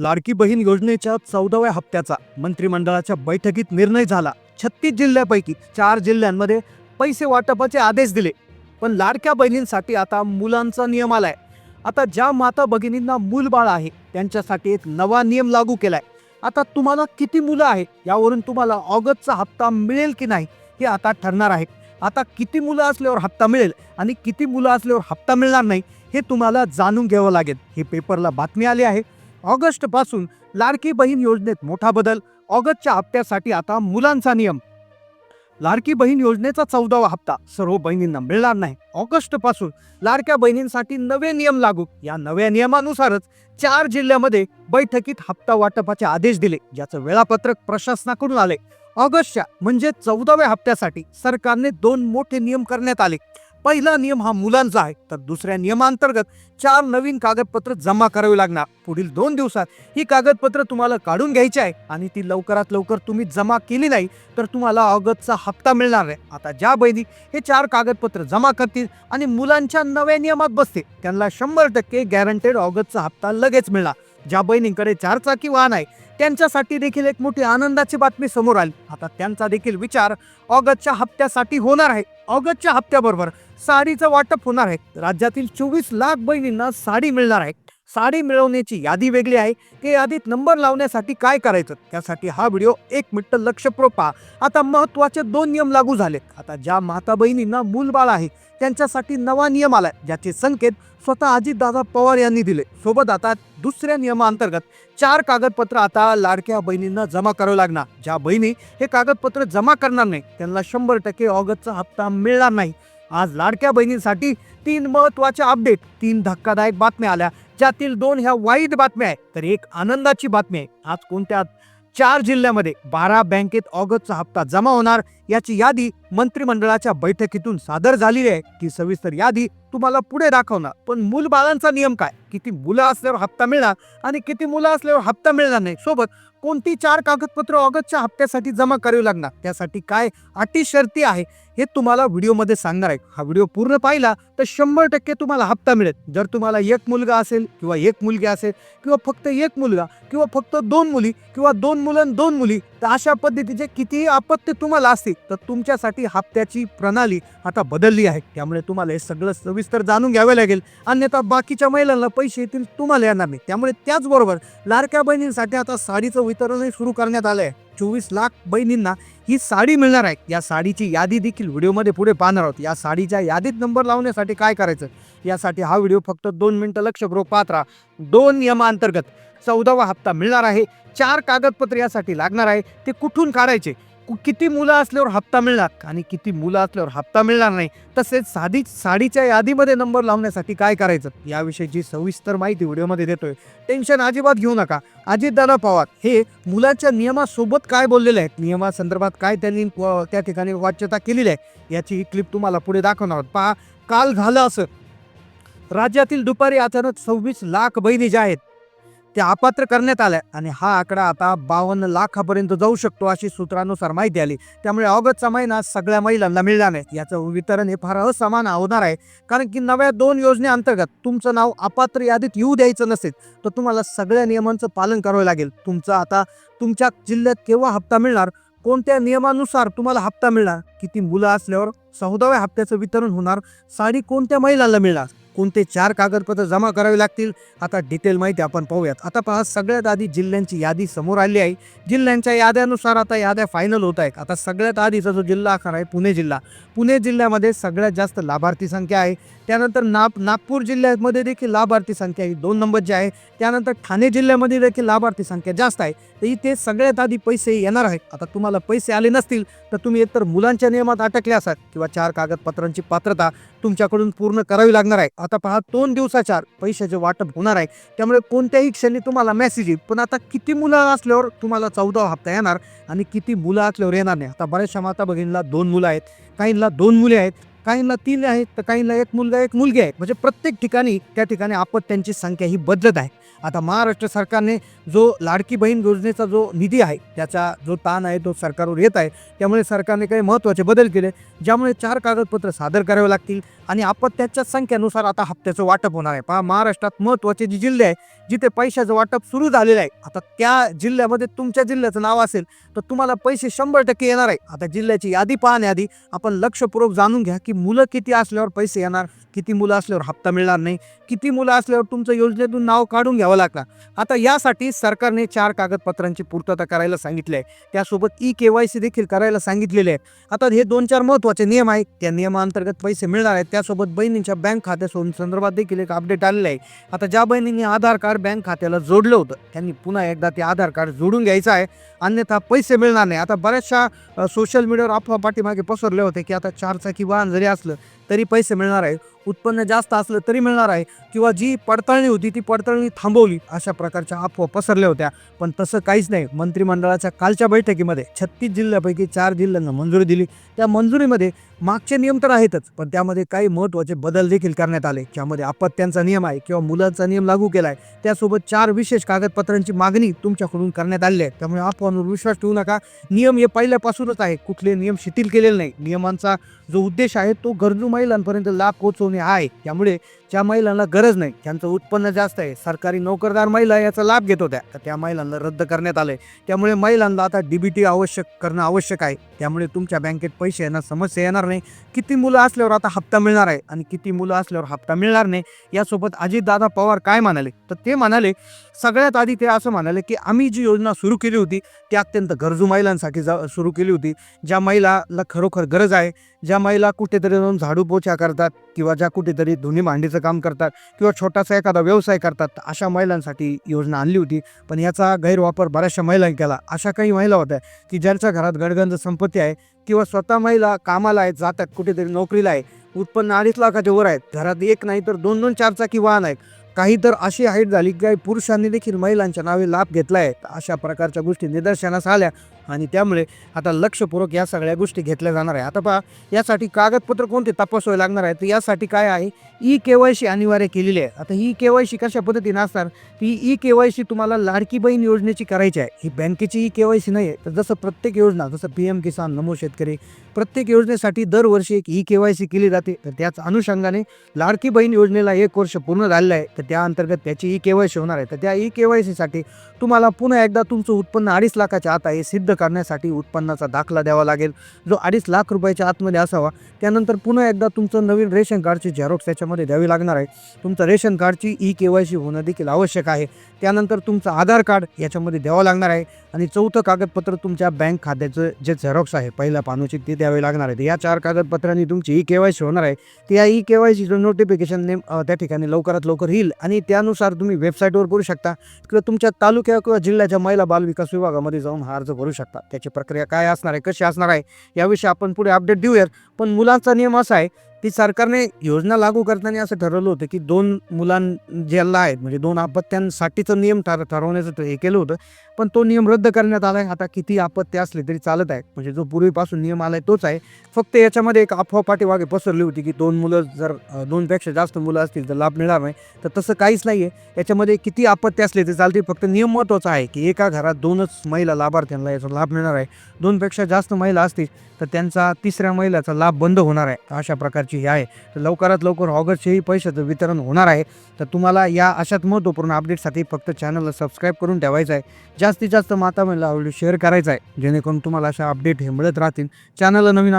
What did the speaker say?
लाडकी बहीण योजनेच्या चौदाव्या हप्त्याचा मंत्रिमंडळाच्या बैठकीत निर्णय झाला. छत्तीस जिल्ह्यापैकी चार जिल्ह्यांमध्ये पैसे वाटपाचे आदेश दिले. पण लाडक्या बहिणींसाठी आता मुलांचा नियम आलाय. आता ज्या माता भगिनींना मूलबाळ आहे त्यांच्यासाठी एक नवा नियम लागू केलाय. आता तुम्हाला किती मुलं आहेत यावरून तुम्हाला ऑगस्टचा हप्ता मिळेल की नाही हे आता ठरणार आहे. आता किती मुलं असल्यावर हप्ता मिळेल आणि किती मुलं असल्यावर हप्ता मिळणार नाही हे तुम्हाला जाणून घ्यावं लागेल. हे पेपरला बातमी आली आहे. ऑगस्टपासून लाडकी बहीण योजनेत मोठा बदल ऑगस्टच्या हप्त्यासाठी आता मुलांचा नियम. लाडकी बहीण योजनेचा चौदावा हप्ता सर्व बहिणींना मिळणार नाही. ऑगस्टपासून लाडक्या बहिणींसाठी नवे नियम लागू. या नव्या नियमानुसारच चार जिल्ह्यामध्ये बैठकीत हप्ता वाटपाचे आदेश दिले ज्याचं वेळापत्रक प्रशासनाकडून आले. ऑगस्टच्या म्हणजे चौदाव्या हप्त्यासाठी सरकारने दोन मोठे नियम करण्यात आले. पहिला नियम हा मुलांचा आहे. तर दुसऱ्या नियमांतर्गत चार नवीन कागदपत्र जमा करावी लागणार. पुढील दोन दिवसात ही कागदपत्र तुम्हाला काढून घ्यायची आहे आणि ती लवकरात लवकर तुम्ही जमा केली नाही तर तुम्हाला ऑगस्टचा हप्ता मिळणार आहे. आता ज्या बहिणी हे चार कागदपत्र जमा करतील आणि मुलांच्या नव्या नियमात बसते त्यांना शंभर टक्के गॅरंटेड ऑगस्टचा हप्ता लगेच मिळणार. ज्या बहिणींकडे चारचाकी वाहन आहे त्यांच्यासाठी देखील एक मोठी आनंदाची बातमी समोर आली. आता त्यांचा देखील विचार ऑगस्टच्या हप्त्यासाठी होणार आहे. ऑगस्टच्या हप्त्याबरोबर साडीचं वाटप होणार आहे. राज्यातील चोवीस लाख बहिणींना साडी मिळणार आहे. साडी मिळवण्याची यादी वेगळी आहे. त्या यादीत नंबर लावण्यासाठी काय करायचं? त्यासाठी हा व्हिडिओ एक मिनिट लक्षपूर्वक पहा. आता महत्त्वाचे दोन नियम लागू झालेत. आता ज्या माता बहिणींना मूलबाळ आहे त्यांच्यासाठी नवा नियम आलाय ज्याचे संकेत स्वतः अजितदादा पवार यांनी दिले. सोबत आता दुसऱ्या नियमाअंतर्गत चार कागदपत्र आता लाडक्या बहिणींना जमा करावं लागणार. ज्या बहिणी हे कागदपत्र जमा करणार नाही त्यांना शंभर टक्के ऑगस्टचा हप्ता मिळणार नाही. आज लाडक्या बहिणींसाठी तीन महत्त्वाच्या अपडेट तीन धक्कादायक बातम्या आल्या. ज्यातील दोन ह्या वाईट बातम्या आहेत. तर एक आनंदाची बातमी आहे. आज कोणत्या चार जिल्ह्यामध्ये बारा बँकेत ऑगस्टचा हप्ता जमा होणार याची यादी मंत्रिमंडळाच्या बैठकीतून सादर झालेली आहे. ती सविस्तर यादी तुम्हाला पुढे दाखवणार. पण मूल बाळांचा नियम काय? किती मुलं असल्यावर हप्ता मिळणार आणि किती मुलं असल्यावर हप्ता मिळणार नाही. सोबत कोणती चार कागदपत्र ऑगस्टच्या हप्त्यासाठी जमा करावी लागणार? त्यासाठी काय अटी शर्ती आहे? हे तुम्हाला व्हिडिओमध्ये सांगणार आहे. हा व्हिडिओ पूर्ण पाहिला तर शंभर टक्के तुम्हाला हप्ता मिळेल. जर तुम्हाला एक मुलगा असेल किंवा एक मुलगी असेल किंवा फक्त एक मुलगा किंवा फक्त दोन मुली किंवा दोन मुलं दोन मुली तर अशा पद्धतीचे कितीही आपत्ती तुम्हाला असतील तर तुमच्यासाठी हप्त्याची प्रणाली आता बदलली आहे. त्यामुळे तुम्हाला हे सगळं सविस्तर जाणून घ्यावे लागेल. अन्यथा बाकीच्या महिलांना पैसे येतील तुम्हाला येणार नाही. त्यामुळे त्याचबरोबर लाडक्या बहिणींसाठी आता साडीचं वितरणही सुरू करण्यात आलं आहे चोवीस लाख बहिणींना ही साडी मिळणार आहे. या साडीची यादी देखील व्हिडिओमध्ये पुढे पाहणार आहोत. या साडीच्या यादीत नंबर लावण्यासाठी काय करायचं? यासाठी हा व्हिडिओ फक्त दोन मिनिटं लक्षपूर्वक पाहत राहा. दोन नियमाअंतर्गत चौदावा हप्ता मिळणार आहे. चार कागदपत्र यासाठी लागणार आहे. ते कुठून काढायचे? किती मुलं असल्यावर हप्ता मिळणार? आणि किती मुलं असल्यावर हप्ता मिळणार नाही? तसेच साधी साडीच्या यादीमध्ये नंबर लावण्यासाठी काय करायचं? याविषयीची सविस्तर माहिती व्हिडिओमध्ये देतोय. टेन्शन अजिबात घेऊ नका. अजितदादा पवार हे मुलाच्या नियमासोबत काय बोललेले आहेत? नियमासंदर्भात काय त्यांनी त्या ठिकाणी वाच्यता केलेली आहे? याची ही क्लिप तुम्हाला पुढे दाखवणार आहोत. पहा काल झालं असं. राज्यातील दुपारी अचानक सव्वीस लाख बहिणी ज्या आहेत ते अपात्र करण्यात आल्या. आणि हा आकडा आता बावन्न लाखापर्यंत जाऊ शकतो अशी सूत्रानुसार माहिती आली. त्यामुळे ऑगस्टचा महिना सगळ्या महिलांना मिळणार नाही याचं वितरण हे फार असमान होणार आहे. कारण की नव्या दोन योजनेअंतर्गत तुमचं नाव अपात्र यादीत येऊ द्यायचं नसेल तर तुम्हाला सगळ्या नियमांचं पालन करावं लागेल. तुमचं आता तुमच्या जिल्ह्यात केव्हा हप्ता मिळणार कोणत्या नियमानुसार तुम्हाला हप्ता मिळणार किती मुलं असल्यावर चौदाव्या हप्त्याचं वितरण होणार साडी कोणत्या महिलांना मिळणार? कोणते चार कागदपत्र जमा करावे लागतील? आता डिटेल माहिती आपण पाहूयात. आता पहा सगळ्यात आधी जिल्ह्यांची यादी समोर आली आहे. जिल्ह्यांच्या याद्यानुसार आता याद्या फायनल होत आहेत. आता सगळ्यात आधीचा जो जिल्हा आकार आहे पुणे जिल्हा. पुणे जिल्ह्यामध्ये सगळ्यात जास्त लाभार्थी संख्या आहे. त्यानंतर नाप नागपूर जिल्ह्यामध्ये देखील लाभार्थी संख्या ही दोन नंबरची आहे. त्यानंतर ठाणे जिल्ह्यामध्ये देखील लाभार्थी संख्या जास्त आहे. तर इथे सगळ्यात आधी पैसे येणार आहेत. आता तुम्हाला पैसे आले नसतील तर तुम्ही एकतर मुलांच्या नियमात अटकले असाल किंवा चार कागदपत्रांची पात्रता तुमच्याकडून पूर्ण करावी लागणार आहे. आता पहा दोन दिवसाच्या पैशाचे वाटप होणार आहे त्यामुळे कोणत्याही क्षणी तुम्हाला मेसेज येईल. पण आता किती मुलं असल्यावर तुम्हाला चौदा हप्ता येणार आणि किती मुलं असल्यावर येणार नाही. आता बऱ्याचशा माता भगिनीला दोन मुलं आहेत काहींना दोन मुले आहेत काहींना तीन आहेत तर काहींना एक मुलगा एक मुलगी आहे. म्हणजे प्रत्येक ठिकाणी त्या ठिकाणी आपत्त्यांची संख्या ही बदलत आहे. आता महाराष्ट्र सरकारने जो लाडकी बहीण योजनेचा जो निधी आहे त्याचा जो ताण आहे तो सरकारवर येत आहे त्यामुळे सरकारने काही महत्त्वाचे बदल केले ज्यामुळे चार कागदपत्र सादर करावे लागतील आणि अपत्याच्या संख्येनुसार आता हप्त्याचं वाटप होणार आहे. पहा महाराष्ट्रात महत्त्वाचे जे जिल्हे आहे जिथे पैशाचं वाटप सुरू झालेलं आहे आता त्या जिल्ह्यामध्ये तुमच्या जिल्ह्याचं नाव असेल तर तुम्हाला पैसे शंभर टक्के येणार आहे. आता जिल्ह्याची यादी पाहण्याआधी आपण लक्षपूर्वक जाणून घ्या की मुलं किती असल्यावर पैसे येणार किती मुलं असल्यावर हप्ता मिळणार नाही किती मुलं असल्यावर तुमचं योजनेतून नाव काढून घ्या. घ्यावं लागणार. आता यासाठी सरकारने चार कागदपत्रांची पूर्तता करायला सांगितली आहे त्यासोबत ई के वाय सी देखील करायला सांगितलेले आहे आता हे दोन चार महत्त्वाचे नियम आहेत. त्या नियमांतर्गत पैसे मिळणार आहेत. त्यासोबत बहिणींच्या बँक खात्या संदर्भात देखील एक अपडेट आलेलं आहे. आता ज्या बहिणींनी आधार कार्ड बँक खात्याला जोडलं होतं त्यांनी पुन्हा एकदा ते आधार कार्ड जोडून घ्यायचं आहे. अन्यथा पैसे मिळणार नाही. आता बऱ्याचशा सोशल मीडियावर अफवा पाठीमागे पसरले होते की आता चारचाकी वाहन जरी असलं तरी पैसे मिळणार आहे. उत्पन्न जास्त असलं तरी मिळणार आहे. किंवा जी पडताळणी होती ती पडताळणी थांबवली अशा प्रकारच्या अफवा पसरल्या होत्या. पण तसं काहीच नाही. मंत्रिमंडळाच्या कालच्या बैठकीमध्ये छत्तीस जिल्ह्यापैकी चार जिल्ह्यांना मंजुरी दिली. त्या मंजुरीमध्ये मागचे नियम तर आहेतच पण त्यामध्ये काही महत्त्वाचे बदल देखील करण्यात आले. ज्यामध्ये अपत्यांचा नियम आहे किंवा मुलांचा नियम लागू केला आहे त्यासोबत चार विशेष कागदपत्रांची मागणी तुमच्याकडून करण्यात आली आहे. त्यामुळे अफवांवर विश्वास ठेवू नका. नियम हे पहिल्यापासूनच आहे. कुठले नियम शिथिल केलेले नाही. नियमांचा जो उद्देश आहे तो गरजू महिलांपर्यंत लाभ पोहोचवणे आहे. त्यामुळे ज्या महिलांना गरज नाही ज्यांचं उत्पन्न जास्त आहे सरकारी नोकरदार महिला याचा लाभ घेत होत्या तर त्या महिलांना रद्द करण्यात आले त्यामुळे महिलांना आता डीबीटी आवश्यक करणं आवश्यक आहे. त्यामुळे तुमच्या बँकेत पैसे येणार समस्या येणार नाही. किती मुलं असल्यावर आता हप्ता मिळणार आहे आणि किती मुलं असल्यावर हप्ता मिळणार नाही यासोबत अजितदादा पवार काय म्हणाले? तर ते म्हणाले सगळ्यात आधी ते असं म्हणाले की आम्ही जी योजना सुरू केली होती ती अत्यंत गरजू महिलांसाठी जा सुरू केली होती. ज्या महिलाला खरोखर गरज आहे ज्या महिला कुठेतरी जाऊन झाडू पोछा करतात किंवा ज्या कुठेतरी धुनी भांडीचं काम करतात किंवा छोटासा एखादा व्यवसाय करतात अशा महिलांसाठी योजना आणली होती. पण याचा गैरवापर बऱ्याचशा महिलांनी केला. अशा काही महिला होत्या की ज्यांच्या घरात गडगंज संपत्ती आहे किंवा स्वतः महिला कामाला आहेत जातात कुठेतरी नोकरीला आहे उत्पन्न अडीच लाखाच्या वर आहेत घरात एक नाही तर दोन दोन चार चाकी वाहन आहेत. काही तर अशी हाईट झाली की काही पुरुषांनी देखील महिलांच्या नावे लाभ घेतला आहे अशा प्रकारच्या गोष्टी निदर्शनास आल्या. आणि त्यामुळे आता लक्षपूर्वक या सगळ्या गोष्टी घेतल्या जाणार आहे. आता पहा यासाठी कागदपत्र कोणते तपासावे लागणार आहे? तर यासाठी काय आहे? ई के वाय सी अनिवार्य केलेली आहे. आता ही के वाय सी कशा पद्धतीने असणार? ती ई के वाय सी तुम्हाला लाडकी बहीण योजनेची करायची आहे. ही बँकेची ई के वाय सी नाही आहे तर जसं प्रत्येक योजना जसं पी एम किसान नमो शेतकरी प्रत्येक योजनेसाठी दरवर्षी एक ई के वाय सी केली जाते. तर त्याच अनुषंगाने लाडकी बहीण योजनेला एक वर्ष पूर्ण झालेलं आहे. तर त्या अंतर्गत त्याची ई के वाय सी होणार आहे. तर त्या ई के वाय सीसाठी तुम्हाला पुन्हा एकदा तुमचं उत्पन्न अडीच लाखाच्या आत आहे हे सिद्ध करण्यासाठी उत्पन्नाचा दाखला द्यावा लागेल. जो अडीच लाख रुपयाच्या आतमध्ये असावा त्यानंतर पुन्हा एकदा तुमचं नवीन रेशन कार्डची झेरॉक्स त्याच्यामध्ये द्यावी लागणार आहे. तुमचं रेशन कार्डची ई के वाय सी होणं देखील आवश्यक आहे. त्यानंतर तुमचं आधार कार्ड याच्यामध्ये द्यावं लागणार आहे. आणि चौथं कागदपत्र तुमच्या बँक खात्याचं जे झेरॉक्स आहे पहिल्या पानूची ते द्यावे लागणार आहे. या चार कागदपत्रांनी तुमची ई के वाय सी होणार आहे. त्या ई के वाय सीचं नोटिफिकेशन नेम त्या ठिकाणी लवकरात लवकर येईल. आणि त्यानुसार तुम्ही वेबसाईटवर करू शकता. किंवा तुमच्या तालुक्या किंवा जिल्ह्याच्या महिला बाल विकास विभागामध्ये जाऊन हा अर्ज भरू शकता. त्याची प्रक्रिया काय असणार आहे कशी असणार आहे याविषयी आपण पुढे अपडेट देऊयात. पण मुलांचा नियम असा आहे ती सरकारने योजना लागू करताना असं ठरवलं होतं की दोन मुलां ज्याला आहेत म्हणजे दोन अपत्यांसाठीचं नियम ठर ठरवण्याचं ते हे केलं होतं. पण तो नियम रद्द करण्यात आला आहे आता किती आपत्ती असली तरी चालत आहे. म्हणजे जो पूर्वीपासून नियम आला आहे तोच आहे. फक्त याच्यामध्ये एक अफवा पाठीमागे पसरली होती की दोन मुलं जर दोनपेक्षा जास्त मुलं असतील तर लाभ मिळणार नाही तर तसं काहीच नाही आहे याच्यामध्ये किती आपत्ती असली तरी चालते. फक्त नियम महत्त्वाचा आहे की एका घरात दोनच महिला लाभार्थ्यांना याचा लाभ मिळणार आहे. दोनपेक्षा जास्त महिला असतील तर त्यांचा तिसऱ्या महिलाचा लाभ बंद होणार आहे. अशा प्रकारची हे आहे. तर लवकरात लवकर ऑगस्टचेही पैशाचं वितरण होणार आहे. तर तुम्हाला या अशाच महत्त्वपूर्ण अपडेटसाठी फक्त चॅनलला सबस्क्राईब करून ठेवायचं आहे. ज्या जास्तीत जास्त माता महिला व्हिडिओ शेअर करायचा आहे. जेणेकरून तुम्हाला अशा अपडेट हे मिळत राहतील. चॅनलला नवीन